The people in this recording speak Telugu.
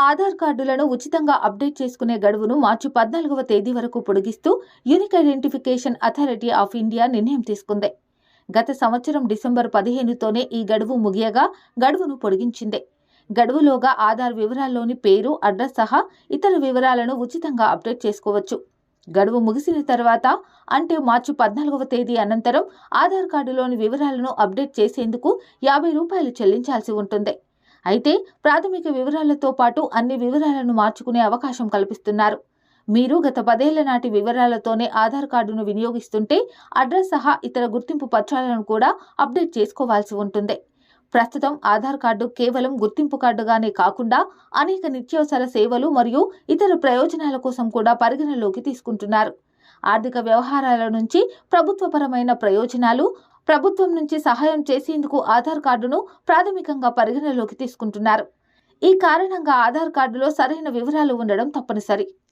ఆధార్ కార్డులను ఉచితంగా అప్డేట్ చేసుకునే గడువును మార్చి పద్నాలుగవ తేదీ వరకు పొడిగిస్తూ unique identification authority of India నిర్ణయం తీసుకుంది. గత సంవత్సరం డిసెంబర్ పదిహేనుతోనే ఈ గడువు ముగియగా గడువును పొడిగించింది. గడువులోగా ఆధార్ వివరాల్లోని పేరు అడ్రస్ సహా ఇతర వివరాలను ఉచితంగా అప్డేట్ చేసుకోవచ్చు. గడువు ముగిసిన తర్వాత అంటే మార్చి పద్నాలుగవ తేదీ అనంతరం ఆధార్ కార్డులోని వివరాలను అప్డేట్ చేసేందుకు యాభై రూపాయలు చెల్లించాల్సి ఉంటుంది. అయితే ప్రాథమిక వివరాలతో పాటు అన్ని వివరాలను మార్చుకునే అవకాశం కల్పిస్తున్నారు. మీరు గత పదేళ్ళ నాటి వివరాలతోనే ఆధార్ కార్డును వినియోగిస్తుంటే అడ్రస్ సహా ఇతర గుర్తింపు పత్రాలను కూడా అప్డేట్ చేసుకోవాల్సి ఉంటుంది. ప్రస్తుతం ఆధార్ కార్డు కేవలం గుర్తింపు కార్డుగానే కాకుండా అనేక నిత్యావసర సేవలు మరియు ఇతర ప్రయోజనాల కోసం కూడా పరిగణలోకి తీసుకుంటున్నారు. ఆర్థిక వ్యవహారాల నుంచి ప్రభుత్వపరమైన ప్రయోజనాలు ప్రభుత్వం నుంచి సహాయం చేసేందుకు ఆధార్ కార్డును ప్రాథమికంగా పరిగణలోకి తీసుకుంటున్నారు. ఈ కారణంగా ఆధార్ కార్డులో సరైన వివరాలు ఉండడం తప్పనిసరి.